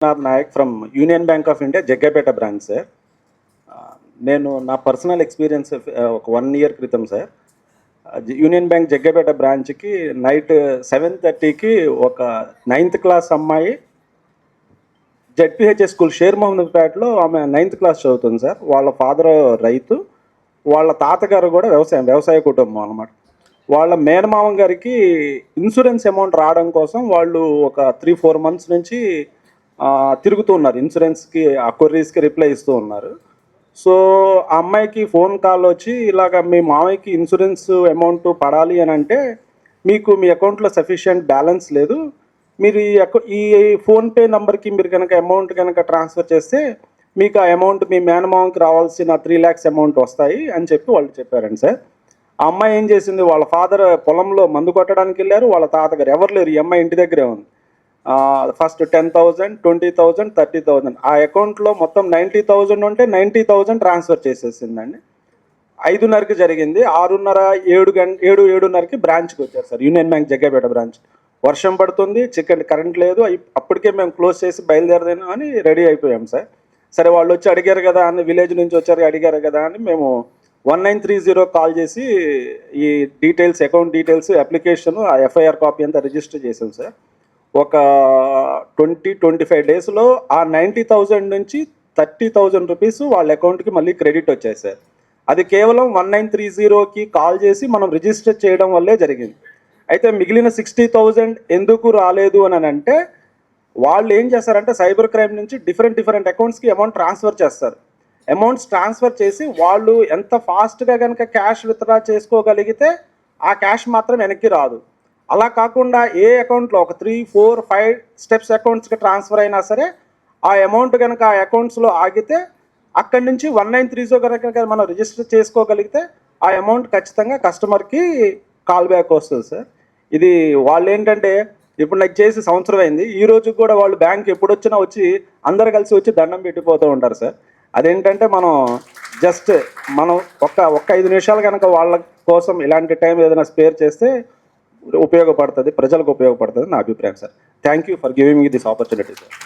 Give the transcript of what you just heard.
Nath Nayak from Union Bank of India Jaggapeta branch sir నేను నా personal experience uh, ఒక one year క్రితం sir Union Bank Jaggapeta బ్రాంచ్కి night seven థర్టీకి ఒక నైన్త్ క్లాస్ అమ్మాయి జడ్పిహెచ్ఎస్ స్కూల్ షేర్ మహమ్మద్పేటలో ఆమె నైన్త్ క్లాస్ చదువుతుంది సార్ వాళ్ళ ఫాదర్ రైతు వాళ్ళ తాతగారు కూడా వ్యవసాయం వ్యవసాయ కుటుంబం అనమాట వాళ్ళ మేనమామ గారికి ఇన్సూరెన్స్ అమౌంట్ రావడం కోసం వాళ్ళు ఒక త్రీ ఫోర్ మంత్స్ నుంచి తిరుగుతూ ఉన్నారు. ఇన్సూరెన్స్కి ఆ కొర్రీస్కి రిప్లై ఇస్తూ ఉన్నారు. సో ఆ అమ్మాయికి ఫోన్ కాల్ వచ్చి ఇలాగ మీ మామయ్యకి ఇన్సూరెన్స్ అమౌంట్ పడాలి అని అంటే మీకు మీ అకౌంట్లో సఫిషియంట్ బ్యాలెన్స్ లేదు. మీరు ఈ అకౌ ఈ ఫోన్పే నెంబర్కి మీరు కనుక అమౌంట్ కనుక ట్రాన్స్ఫర్ చేస్తే మీకు ఆ అమౌంట్ మీ మేనమామకి రావాల్సిన త్రీ ల్యాక్స్ అమౌంట్ వస్తాయి అని చెప్పి వాళ్ళు చెప్పారండి సార్. ఆ అమ్మాయి ఏం చేసింది? వాళ్ళ ఫాదర్ పొలంలో మందు కొట్టడానికి వెళ్ళారు. వాళ్ళ తాతగారు ఎవరు లేరు. ఈ అమ్మాయి ఇంటి దగ్గరే ఉంది. First ten thousand twenty thousand thirty thousand ఆ అకౌంట్లో మొత్తం నైంటీ థౌజండ్ ఉంటే నైంటీ థౌజండ్ ట్రాన్స్ఫర్ చేసేసిందండి. ఐదున్నరకి జరిగింది. ఆరున్నర ఏడు గంట ఏడు ఏడున్నరకి బ్రాంచ్కి వచ్చారు sir. Union Bank Jaggapeta branch. వర్షం పడుతుంది చికెన్ కరెంట్ లేదు. అప్పటికే మేము క్లోజ్ చేసి బయలుదేరదాను అని రెడీ అయిపోయాం సార్. సరే వాళ్ళు వచ్చి అడిగారు కదా అని విలేజ్ నుంచి వచ్చారు అడిగారు కదా అని మేము one nine three zero call చేసి ఈ డీటెయిల్స్ అకౌంట్ డీటెయిల్స్ అప్లికేషన్ ఆ ఎఫ్ఐఆర్ కాపీ అంతా రిజిస్టర్ చేసాం సార్. ఒక ట్వంటీ ట్వంటీ ఫైవ్ డేస్లో ఆ నైంటీ థౌజండ్ నుంచి థర్టీ థౌజండ్ రూపీస్ వాళ్ళ అకౌంట్కి మళ్ళీ క్రెడిట్ వచ్చేసారు అది కేవలం వన్ నైన్ త్రీ జీరోకి కాల్ చేసి మనం రిజిస్టర్ చేయడం వల్లే జరిగింది. అయితే మిగిలిన సిక్స్టీ థౌజండ్ ఎందుకు రాలేదు అని అంటే వాళ్ళు ఏం చేస్తారంటే సైబర్ క్రైమ్ నుంచి డిఫరెంట్ డిఫరెంట్ అకౌంట్స్కి అమౌంట్ ట్రాన్స్ఫర్ చేస్తారు. అమౌంట్స్ ట్రాన్స్ఫర్ చేసి వాళ్ళు ఎంత ఫాస్ట్గా కనుక క్యాష్ విత్డ్రా చేసుకోగలిగితే ఆ క్యాష్ మాత్రం వెనక్కి రాదు. అలా కాకుండా ఏ అకౌంట్లో ఒక త్రీ ఫోర్ ఫైవ్ స్టెప్స్ అకౌంట్స్కి ట్రాన్స్ఫర్ అయినా సరే ఆ అమౌంట్ కనుక ఆ అకౌంట్స్లో ఆగితే అక్కడి నుంచి వన్ నైన్ త్రీ జో కనుక మనం రిజిస్టర్ చేసుకోగలిగితే ఆ అమౌంట్ ఖచ్చితంగా కస్టమర్కి కాల్ బ్యాక్ వస్తుంది సార్ ఇది వాళ్ళు ఏంటంటే ఇప్పుడు నాకు చేసి సంవత్సరం అయింది ఈ రోజు కూడా వాళ్ళు బ్యాంక్ ఎప్పుడు వచ్చినా వచ్చి అందరు కలిసి వచ్చి దండం పెట్టిపోతూ ఉంటారు సార్ అదేంటంటే మనం జస్ట్ మనం ఒక్క ఒక్క ఐదు నిమిషాలు కనుక వాళ్ళ కోసం ఇలాంటి టైం ఏదైనా స్పేర్ చేస్తే ఉపయోగపడుతుంది ప్రజలకు ఉపయోగపడుతుంది నా అభిప్రాయం sir thank you for giving me this opportunity sir